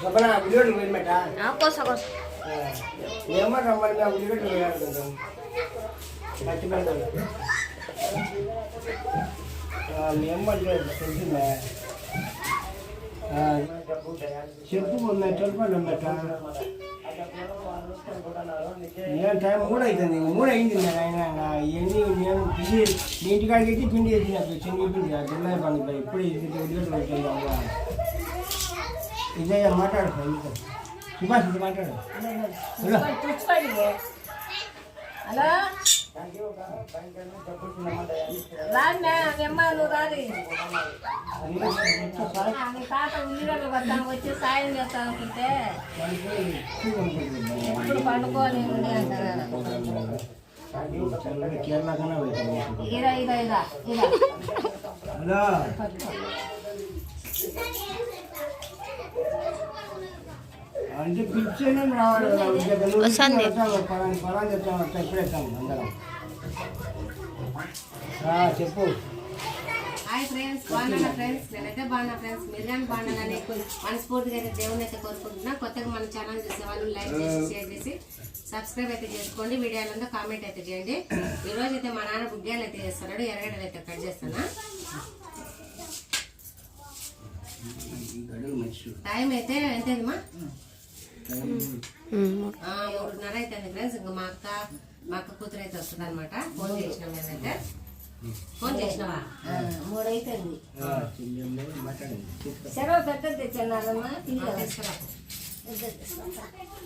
సపన ఉల్లిగడ్డలు పోయినమాట కోస కోస ఏమో రమ్మని మేము ఉల్లిగడ్డలు వేయాలి కొంచెం పచ్చిమిరపకాయలు ఏమంటే తెలిసిందా ఆ, చెప్పు ఉన్నాయి చెప్పండి అన్నమాట నేను టైం మూడు అవుతుంది ఇంక మూడు అయింది నేను ఆయన ఇవన్నీ నేను పిండి మీ ఇంటికాడికి వచ్చి పిండి వేసి నాకు చిన్న పిండి జిల్లా పండుగ ఇప్పుడు ఇది ఉల్లిగడ్డలు అవుతుంది అవ్వ. ఇదే మాట్లాడు సుభాష్ ఇది మాట్లాడు. హలో. రాన్నా అమ్మ నువ్వు రాది తాత ఉల్లిగడ్డలు వచ్చి సాయం చేస్తాను అనుకుంటే ఎప్పుడు పండుకోని ఉండి అంటారు. అంటే పిలిచేనే రావాలి? వస్తుంది. పలానా చెప్తాను అందరం ఆ, చెప్పు. హాయ్ ఫ్రెండ్స్ బాగున్నా ఫ్రెండ్స్? నేనైతే బాగున్నా ఫ్రెండ్స్. మీరు కానీ బాగున్నానని మనస్ఫూర్తిగా అయితే దేవుని అయితే కోరుకుంటున్నా. కొత్తగా మన ఛానల్ చూసే వాళ్ళు లైక్ చేసి షేర్ చేసి సబ్స్క్రైబ్ అయితే చేసుకోండి. వీడియోలంతా కామెంట్ అయితే చేయండి. ఈ రోజు అయితే మా నాన్న బుగ్గాలు అయితే చేస్తున్నాడు. ఎర్రగడ్డలు అయితే కట్ చేస్తానా ఈ గడువు మంచి టైం అయితే ఎంతేదమ్మా? మూడున్నర అయితే ఫ్రెండ్స్. ఇంకా మా అక్క మా అక్క కూతురు అయితే వస్తుంది అనమాట ఫోన్ చేసినాం మేమైతే. ఫోన్ చేసినావా? మూడు అవుతుంది చెల్లెమ్మ మాట్లాడండి తీసుకో. సెలవు ఆ, తీయరా. తీసుకురా.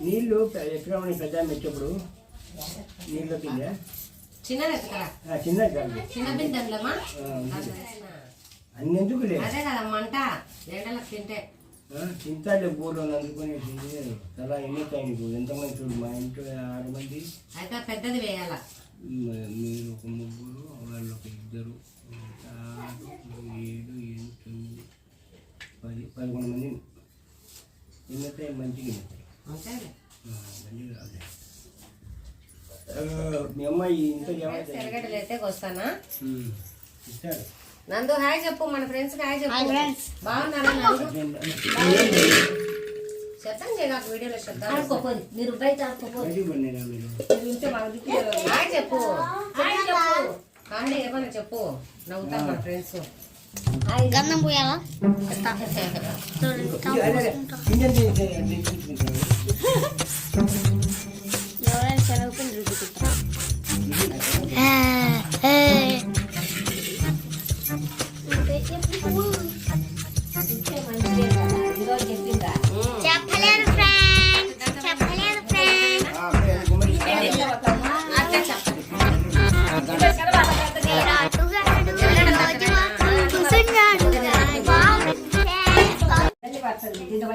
నీళ్ళు ఎక్కడ ఉన్నాయి పెద్ద మెచ్చప్పుడు నీళ్ళు కింద చిన్నది ఎత్తుకరా. చిన్నది కాదు. చిన్న బిందెలమ్మా ఆ, అన్ని ఎందుకు లేదు? అదే కదా మంట ఎండలకు తింటే. చింతాలే పూలు అందుకొని చాలా ఎన్ని నీకు ఎంతమంది చూడు మా ఇంట్లో ఆరు మంది. అయితే పెద్దది వేయాల? మీరు ఒక ముగ్గురు వాళ్ళు ఒక ఇద్దరు ఆరు ఏడు ఎనిమిది తొమ్మిది పది పదకొండు మంది. ఎన్నైతే మంచిగా. ఆ, మీ అమ్మాయి ఇంత అయితే వస్తానా ఇస్తాడు. నందు హాయ్ చెప్పు మన ఫ్రెండ్స్ హాయ్ చెప్పు. బాగున్నారా నందు? శబ్దం చేయగా వీడియోలో శబ్దం ఆడుకోపోయి మీరు బయట దిక్కు హాయ్ చెప్పు. హాయ్ చెప్పు. కానీ ఏమన్నా చెప్పు. నవ్వుతారు మన ఫ్రెండ్స్ గంధం పోయాలా? చెప్పలేదు ఫ్రెండ్. చెప్పలేదు ఫ్రెండ్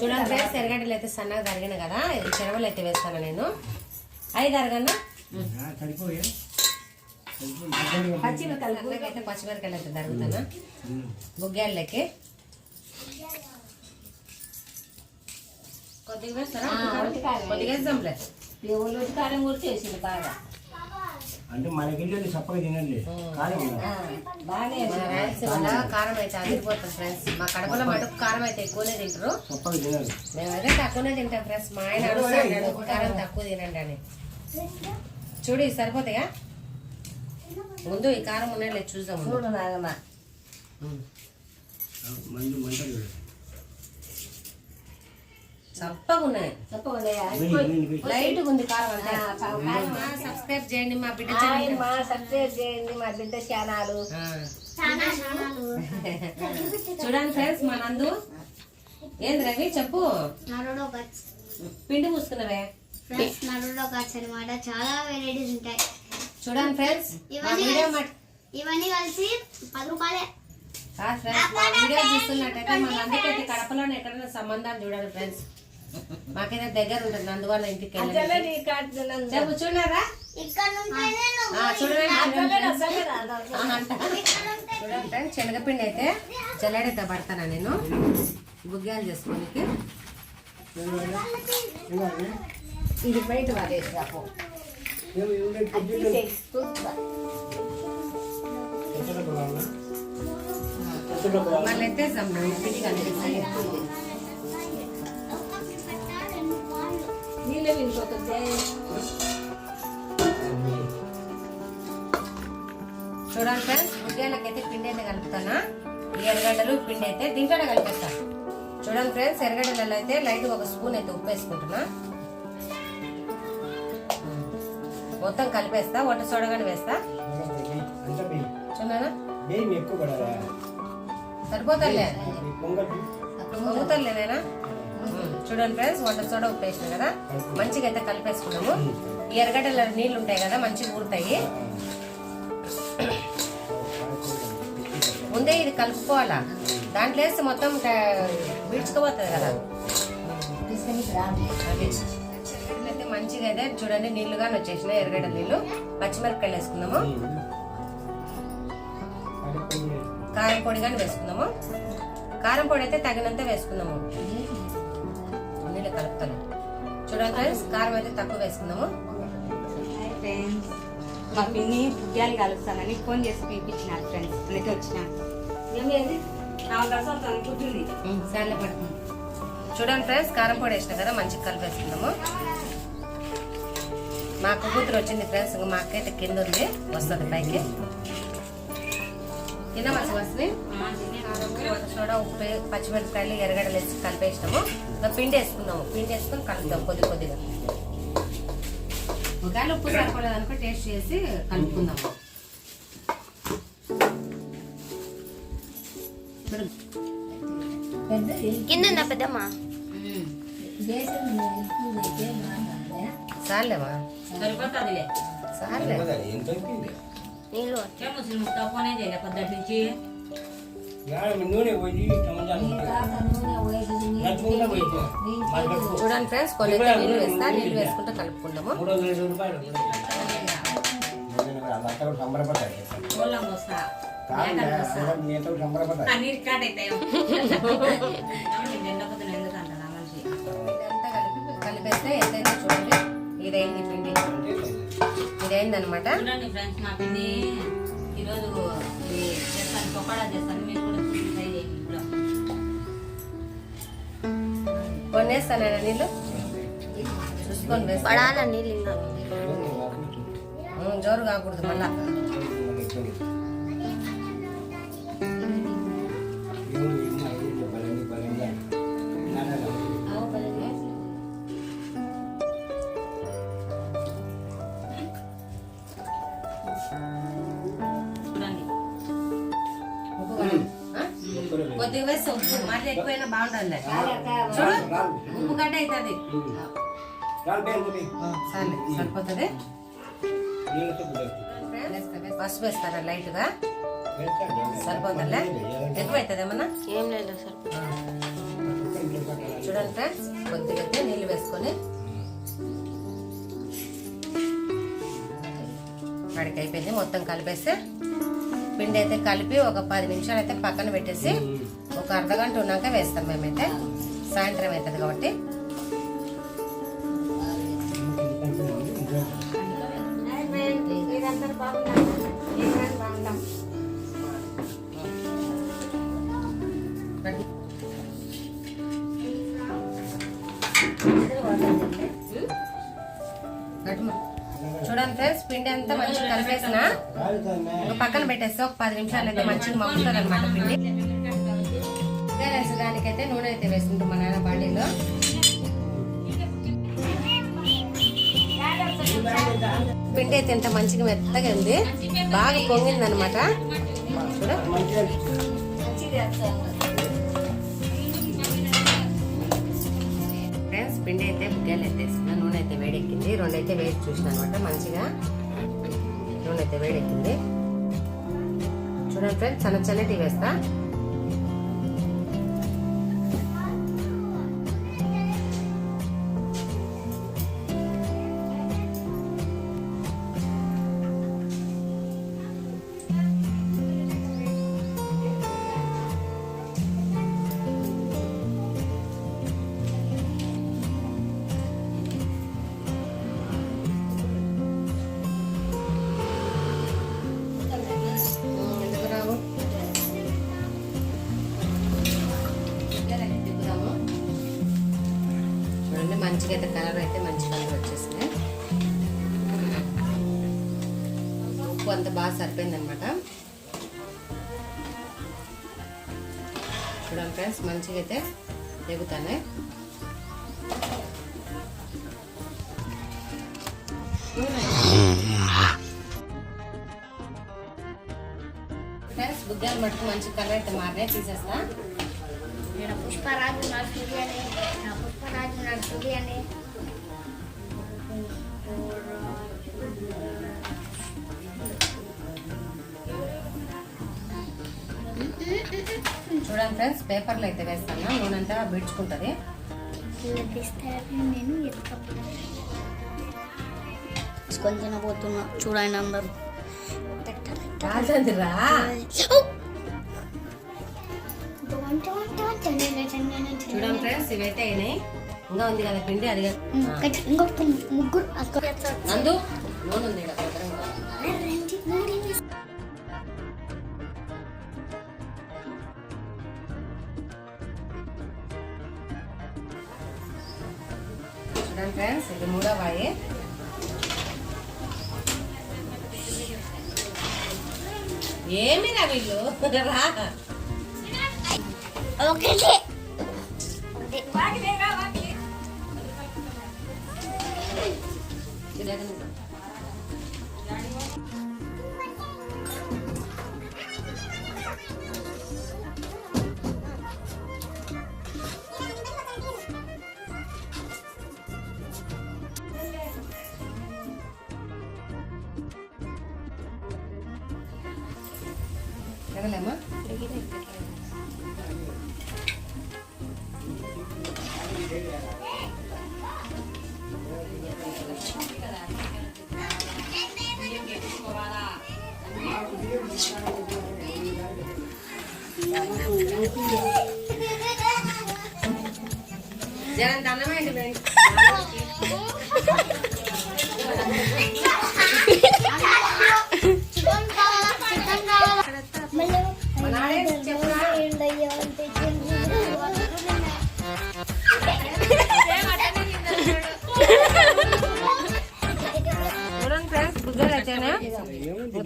చూడండి ఫ్రెండ్స్ ఎరగడ్డలు అయితే సన్నగా తరిగిన కదా ఇది చెరవలు అయితే వేస్తాను నేను అవి అరగన్నా పచ్చిమిరకాయలు అయితే పచ్చిమిరకాయలు అయితే తరుగుతానా బుగ్గాళ్ళకి కొద్దిగా. కొద్దిగా దేవుళ్ళు కారం కూడా చేసింది బాగా. అంటే సప్పగా తినండి. కారం బాగానే అయితే అదిరిపోతుంది ఫ్రెండ్స్. మా కడపలో మటుకు కారం అయితే ఎక్కువనే తింటారు. సప్పగా తినాలి. మేమైతే తక్కువనే తింటాం ఫ్రెండ్స్. మా ఆయన అడుగుతాడు కారం తక్కువ తినండి అని. చూడు సరిపోతాయా? ముందు ఈ కారం ఉన్నాయి లేదు చూద్దాం. చూడు నాగమ్మ. లైట్ ఉంది కారం సబ్స్క్రైబ్ చేయండి మా బిడ్డ మా సబ్స్క్రైబ్ చేయండి మా బిడ్డ ఛానల్. చూడండి ఫ్రెండ్స్ మా నందు. ఏంది రవి చెప్పు. నరుడో పిండి పూసుకున్నవే ఫ్రెండ్స్ నరుడో కట్స్ అనమాట చాలా వెరైటీస్ ఉంటాయి. చూడండి ఫ్రెండ్స్ మా ఇవన్నీ వీడియో కలిసి- మట్- ఇవన్నీ కలిసి పది రూపాయలే. కాదు ఫ్రెండ్స్ మా వీడియో చూస్తున్నట్టయితే కడపలోనే ఎక్కడైనా సంబంధాలు చూడండి ఫ్రెండ్స్. మాకైతే దగ్గర ఉంటుంది వాళ్ళ ఇంటికి వెళ్ళి. చెప్పు చూడరా చూడండి శనగపిండి అయితే జల్లెడైతే పడతానా నేను? బుగ్గాలు చేసుకోనికి. ఇది బయట వాడేసి రాపో. మళ్ళీ సంబంధించి ఉద్యానకి నీళ్ళే ఫ్రెండ్స్ పిండి అయితే కలుపుతానా? ఈ ఎర్రగడ్డలు పిండి అయితే దీంట్లోనే కలిపేస్తాను చూడండి ఫ్రెండ్స్ ఎర్రగడ్డలలో అయితే లైట్గా ఒక స్పూన్ అయితే ఉప్పు వేసుకుంటున్నా. మొత్తం కలిపేస్తా వంట సోడగానే వేస్తా. పొంగుతాలేనా చూడండి ఫ్రెండ్స్ వంట సోడా ఉప్పు వేసినా కదా మంచిగా అయితే కలిపేసుకున్నాము. ఈ ఎర్రగడ్డల నీళ్ళు ఉంటాయి కదా మంచిగా ఊరుతాయి. ముందే ఇది కలుపుకోవాలా? దాంట్లో వేస్తే మొత్తం విడుచుకుపోతుంది కదా? మంచిగా అయితే చూడండి నీళ్ళుగానే వచ్చేసినాయి ఎర్రగడ్డ నీళ్ళు పచ్చిమిరపకాయలు వేసుకుందాము. కారం పొడి కానీ వేసుకుందాము. కారం పొడి అయితే తగినంత వేసుకుందాము. నీళ్ళు కలుపుతాను. చూడండి ఫ్రెండ్స్ కారం అయితే తక్కువ వేసుకుందాము. మా పిన్ని పుట్యాలు కలుస్తానని ఫోన్ చేసి పిలిపించినారు ఫ్రెండ్స్. అందుకే వచ్చిన. పడుతుంది చూడండి ఫ్రెండ్స్ కారం పొడి వేసిన కదా మంచిగా కలిపేసుకుందాము. మా అక్క కూతురు వచ్చింది ఫ్రెండ్స్ ఇంకా మా అక్క అయితే కింద ఉంది. వస్తుంది పైకి. మంచి వస్తుంది సోడా ఉప్పు పచ్చిమిరపకాయలు ఎర్రగడ్డలు వేసి కలిపేసినాము. ఇంకా పిండి వేసుకుందాము. పిండి వేసుకొని కలుపుదాం కొద్ది కొద్దిగా. ఒకవేళ ఉప్పు సరిపడలేదు అనుకో టేస్ట్ చేసి కలుపుకుందాము. కింద పెద్దమ్మ? చాలేమా సరిపోతుందిలే నీళ్ళు ముస్లిం ఫోనే చేయలే పొద్దుటి నుంచి. చూడండి ఫ్రెండ్స్ కొన్ని అయితే నీళ్ళు వేస్తా నీళ్ళు వేసుకుంటే కలుపుకుంటాము కలిపేస్తే ఎంతైతే చూడండి. ఇదైంది పిండి. ఇదైంది అనమాట చూడండి ఫ్రెండ్స్ మా పిన్ని ఈరోజు ఇది చేస్తాను పకోడా చేస్తాను మీరు కూడా చూసి ట్రై చేయండి ఇప్పుడు కొన్ని వేస్తాను నీళ్ళు? చూసుకొని పడాల నీళ్ళు జోరు కాకూడదు మళ్ళా. కొద్దిగా వేస్తే ఉప్పు మళ్ళీ ఎక్కువైనా బాగుంటుంది చూడు ఉప్పు గడ్డ అవుతుంది సరే సరిపోతుంది. పసుపు వేస్తారా లైట్గా సరిపోతుందిలే? ఎక్కువ అవుతుంది ఏమన్నా? ఏం లేదు సార్. చూడండి ఫ్రెండ్స్ కొద్దిగా అయితే నీళ్ళు వేసుకొని. వాడికి అయిపోయింది మొత్తం కలిపేస్తే. పిండి అయితే కలిపి ఒక పది నిమిషాలు అయితే పక్కన పెట్టేసి ఒక అర్ధ గంట ఉన్నాక వేస్తాం మేమైతే. సాయంత్రం అవుతుంది కాబట్టి. చూడండి ఫ్రెండ్స్ పిండి అంతా మంచిగా కలిపేసిన. పక్కన పెట్టేస్తే ఒక పది నిమిషాలు అయితే మంచిగా మగ్గుతుంది అనమాట పిండి. దానికైతే నూనె అయితే వేసుకుంటాం మా నాన్న బాడీలో పిండి అయితే ఎంత మంచిగా మెత్తగా ఉంది. బాగా పొంగింది అనమాట ఫ్రెండ్స్ పిండి అయితే బుగ్గలు అయితే నూనె అయితే వేడెక్కింది. రెండు అయితే వేసి చూసిన అనమాట మంచిగా. నూనె అయితే వేడెక్కింది. చూడండి ఫ్రెండ్స్ చల్ల చల్లటి వేస్తా. మంచిగా అయితే కలర్ అయితే మంచి కలర్ వచ్చేసింది. ఉప్పు అంత బాగా సరిపోయింది అనమాట చూడండి ఫ్రెండ్స్ మంచిగా అయితే ఎగుతానే. ఫ్రెండ్స్ బుగ్గాలు మటుకు మంచి కలర్ అయితే మారినాయి. తీసేస్తా. పుష్పరాజు నా చూడండి ఫ్రెండ్స్ పేపర్లో అయితే వేస్తాను. నూనె అంతా బిడ్చుకుంటుంది తీస్తారని నేను కొంచెం పోతున్నా చూడండి అందరూ. కాదండిరా చూడండి ఫ్రెండ్స్ ఇవైతే అయినాయి. ఇంకా ఉంది కదా పిండి అది కదా. ఇంకొక ముగ్గురు నందు నూనె ఉంది భద్రంగా. చూడండి ఫ్రెండ్స్ ఇది మూడో వాయి ఏమి రా వీళ్ళు? రా. ఒకటి ఎగలేమా జనం దండమైంది ఫ్రెండ్స్ చికెన్ కావాలా చికెన్ కావాలా మళ్ళీ మా నాడే చెప్పురా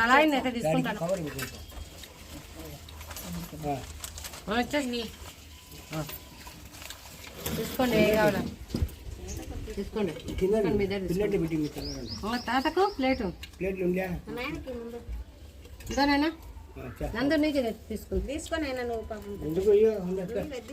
తలాయిని అయితే తీసుకుంటాను. వచ్చేసి. తీసుకోండి ఏం కావాలా. తీసుకోండి. తాతకు ప్లేటు. ప్లేట్లు ఇదోనైనా. నందు నీకు తీసుకొని అయినా నువ్వు పాపం. ఎందుకు అయ్యో ఉంది అక్క. పెట్టి.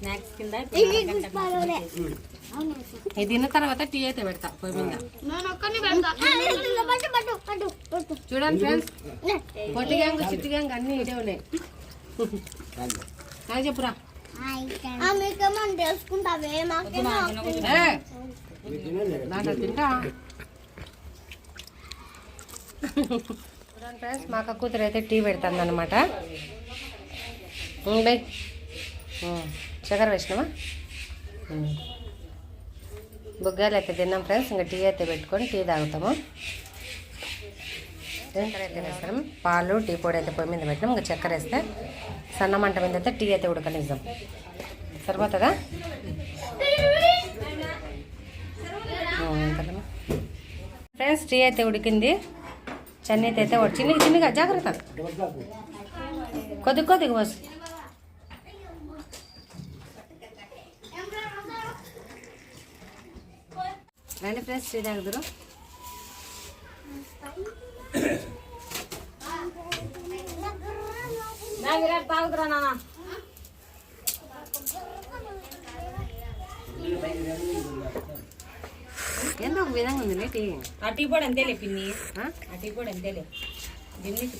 స్నాక్స్ కింద ఇది తిన్న తర్వాత టీ అయితే పెడతా పొయ్యి మీద. చూడండి ఫ్రెండ్స్ పొట్టి గ్యాంగ్ చిట్టి గ్యాంగ్ అన్ని ఇదే ఉన్నాయి. నాకు చెప్పురా. దాంట్లో తింటా. చూడండి ఫ్రెండ్స్ మా అక్క కూతురు అయితే టీ పెడుతుంది అనమాట బై చక్కెర వేసినామా బుగ్గాలు అయితే తిన్నాం ఫ్రెండ్స్ ఇంకా టీ అయితే పెట్టుకొని టీ తాగుతాము. చక్కెర అయితే వేస్తాం. పాలు టీ పొడి అయితే పొయ్యి మీద పెట్టినాం ఇంకా చక్కెర వేస్తే సన్న మంట మీద అయితే టీ అయితే ఉడకనిద్దాం సరిపోతుందా? ఫ్రెండ్స్ టీ అయితే ఉడికింది. చెన్నైతే అయితే ఉడి- చిన్నగా చిన్నగా జాగ్రత్త. కొద్ది కొద్దిగా వస్తుంది రండి ఫ్రెండ్స్ టీ తాగుదురు తాగుతురా నాన్న ఏందో ఒక విధంగా ఉంది టీ ఆ టీ పొడి అంతేలే పిన్ని ఆ? ఆ టీ పొడి అంతేలే గిన్నెకి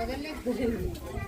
बगल में